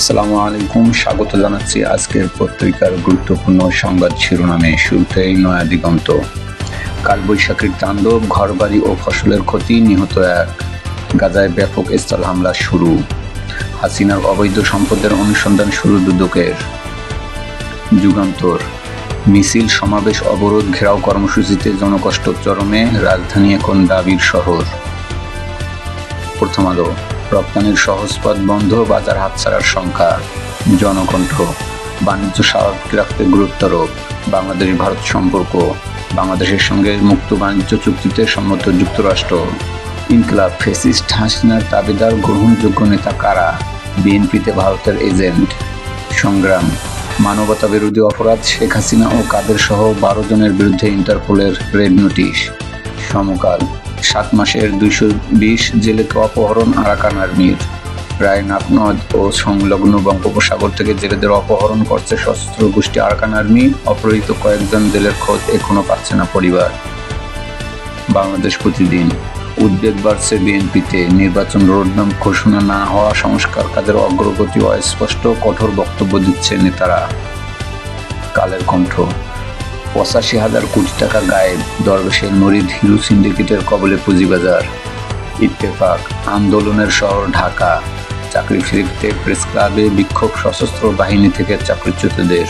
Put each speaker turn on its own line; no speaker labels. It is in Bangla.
আসসালামু আলাইকুম স্বাগত জানাচ্ছি আজকের পত্রিকার গুরুত্বপূর্ণ সংবাদ শিরোনামে। শুরুতেই নয়া দিগন্ত। কালবৈশাখীর তাণ্ডব, ঘরবাড়ি ও ফসলের ক্ষতি নিহত এক। গাজায় ব্যাপক স্থল হামলা শুরু। হাসিনার অবৈধ সম্পদের অনুসন্ধান শুরু দুদকের। যুগান্তর। মিছিল, সমাবেশ, অবরোধ, ঘেরাও কর্মসূচিতে জনকষ্ট চরমে, রাজধানী এখন দাবির শহর। প্রথম আলো। রপ্তানির সহজ পথ বন্ধ বাজার হাতছাড়ার সংখ্যা, জনকণ্ঠ, বাণিজ্য স্বাভাবিক রাখতে গুরুত্বারোপ। বাংলাদেশ ভারত সম্পর্ক, বাংলাদেশের সঙ্গে মুক্ত বাণিজ্য চুক্তিতে সম্মত যুক্তরাষ্ট্র। ইনকলাব ফেসিস্ট হাসিনার দাবিদার গ্রহণযোগ্য নেতা কারা? বিএনপিতে ভারতের এজেন্ট। সংগ্রাম মানবতা বিরোধী অপরাধ শেখ হাসিনা ও কাদের সহ বারো জনের বিরুদ্ধে ইন্টারপোলের রেড নোটিশ। সমকাল সাত মাসের দুইশো বিশ জেলেকে অপহরণ আরাকান আর্মির। প্রায় নাপনদ ও সংলগ্ন বঙ্গোপসাগর থেকে জেলেদের অপহরণ করছে সশস্ত্র গোষ্ঠী আরাকান আর্মি, অপহৃত কয়েকজন জেলের খোঁজ এখনও পাচ্ছে না পরিবার। বাংলাদেশ প্রতিদিন উদ্বেগ বাড়ছে বিএনপিতে, নির্বাচন রোডম্যাপ ঘোষণা না হওয়া সংস্কার কাজের অগ্রগতি অস্পষ্ট, কঠোর বক্তব্য দিচ্ছে নেতারা। কালের কণ্ঠ। পঁচাশি হাজার কোটি টাকা গায়েব দরবেশের নরিদ হিরু সিন্ডিকেটের কবলে পুঁজিবাজার। ইত্তেফাক, আন্দোলনের শহর ঢাকা। চাকরি ফিরতে প্রেস ক্লাবে বিক্ষোভ সশস্ত্র বাহিনী থেকে চাকরিচ্যুতদের